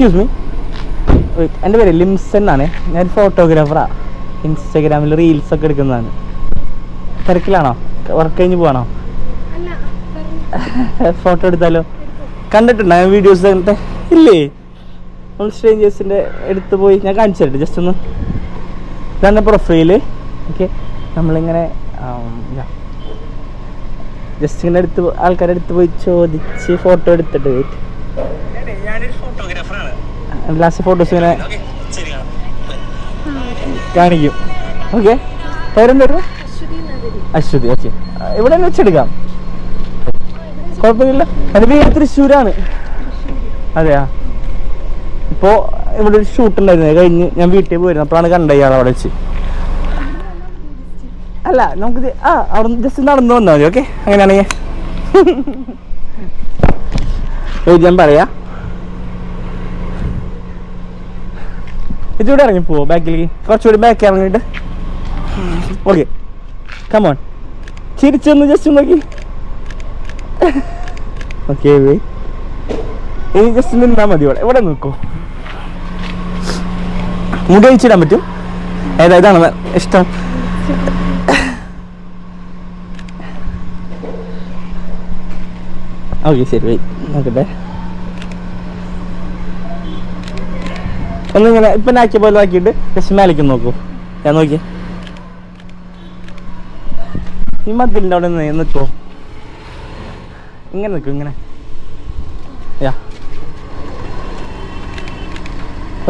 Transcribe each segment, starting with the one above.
Excuse me എന്റെ പേര് ലിംസൺ എന്നാണ്. ഞാൻ ഫോട്ടോഗ്രാഫറാണ് ഇൻസ്റ്റാഗ്രാമിൽ റീൽസ് ഒക്കെ എടുക്കുന്നതാണ്. തിരക്കിലാണോ? വർക്ക് കഴിഞ്ഞ് പോവാണോ? ഫോട്ടോ എടുത്താലോ? കണ്ടിട്ടുണ്ടോ? ഞാൻ വീഡിയോസ് അങ്ങനത്തെ ഇല്ലേ? നമ്മൾ സ്ട്രേഞ്ചേഴ്സിന്റെ എടുത്ത് പോയി ഞാൻ കാണിച്ചു തരട്ടെ ജസ്റ്റ് ഒന്ന്. ഇതാണ് പ്രൊഫൈൽ ഓക്കെ നമ്മളിങ്ങനെ ജസ്റ്റ് ഇങ്ങനെ എടുത്ത് ആൾക്കാരെ അടുത്ത് പോയി ചോദിച്ച് ഫോട്ടോ എടുത്തിട്ട് വെയിറ്റ് ലാസ്റ്റ് ഫോട്ടോസ് ഇങ്ങനെ കാണിക്കും. ഓക്കെ. പേരെന്തായിരുന്നു അശ്വതി ഓക്കെ. ഇവിടെ വെച്ചെടുക്കാം. കുഴപ്പമില്ല എന്റെ പേര് തൃശ്ശൂരാണ്. അതെയാ? ഇപ്പോൾ ഇവിടെ ഒരു ഷൂട്ട് ഉണ്ടായിരുന്നു. കഴിഞ്ഞ് ഞാൻ വീട്ടിൽ പോയിരുന്നു. അപ്പോഴാണ് കണ്ട ഇയാൾ അവിടെ വെച്ച്. അല്ല നമുക്ക് ആ അവിടെ ജസ്റ്റ് നടന്നു വന്നാൽ മതി. ഓക്കെ. അങ്ങനെയാണെങ്കിൽ. ഞാൻ പറയാ. ഇതിലൂടെ ഇറങ്ങി പോവോ ബാക്കിലേക്ക്? കുറച്ചുകൂടി ബാക്ക് ഇറങ്ങിയിട്ട്. ഓക്കെ കമോൺ ചിരിച്ചൊന്ന് ജസ്റ്റ് നോക്കി. ഓക്കെ ഇനി ജസ്റ്റ് നിന്നാ മതി ഇവിടെ. ഇവിടെ നിൽക്കോ. മുടിച്ചിടാൻ പറ്റും. ഏതാ ഇതാണ് ഇഷ്ടം? ഓക്കെ ശരി വെയ് നോക്കട്ടെ. ഒന്നിങ്ങനെ ഇപ്പം ആക്കിയ പോലെ ആക്കിയിട്ട് ജസ്റ്റ് മേലേക്ക് നോക്കൂ. ഞാൻ നോക്കിയേ ഈ മതിലിന്റെ അവിടെ നിന്ന് നിൽക്കോ ഇങ്ങനെ നിൽക്കും ഇങ്ങനെ. യാ.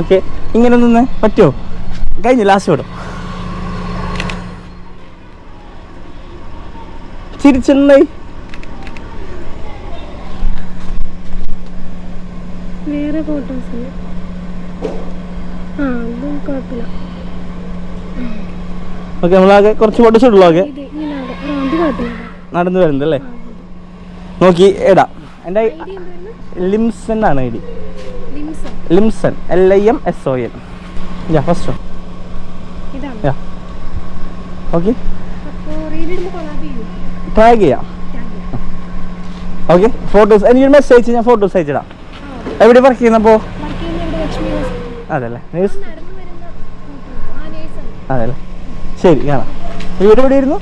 ഓക്കെ ഇങ്ങനെ നിന്ന് പറ്റുമോ കഴിഞ്ഞു ലാസ്റ്റ് വിടും. ചിരിച്ചെന്നായി വേറെ ഫോട്ടോസ് ഓക്കെ നമ്മളാകെ കുറച്ച് ഫോട്ടോസ് ഇടുള്ളൂ ഓക്കെ ഇത് ഇങ്ങനെ അവിടെ ആ നടന്നു വരുന്നത് അല്ലേ? നോക്കി എടാ എന്റെ ലിംസൺ ആണ് I D. Limson. L I M S O N yeah first yeah okay tag ചെയ്യാം. ഓക്കെ ഫോട്ടോസ് എനിക്ക് മെസ്സേജ് ഞാൻ ഫോട്ടോസ് അയച്ചിടാം. എവിടെ വർക്ക് ചെയ്യുന്നപ്പോൾ വർക്ക് ചെയ്യുന്ന ഇവിടെ ലക്ഷ്മി ഹോസ്പിറ്റൽ അതല്ലേ? നേഴ്സ്? ശരി കാണാം. വീട് എവിടെയായിരുന്നു?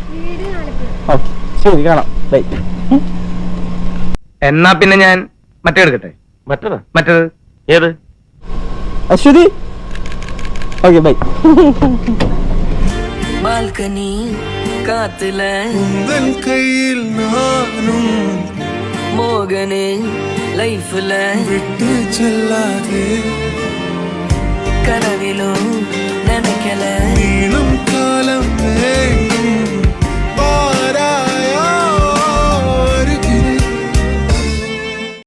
ഓക്കെ ശരി കാണാം. ബൈ. എന്നാ പിന്നെ ഞാൻ മറ്റേ എടുക്കട്ടെ? മറ്റേതാ? മറ്റേത്? ഏത്? അശ്വതി? Okay bye. ബാൽക്കണി കാത്തില. കയ്യിൽ മോകനെ ലൈഫിലെ. വിട്ടു ചെല്ലാതെ gonna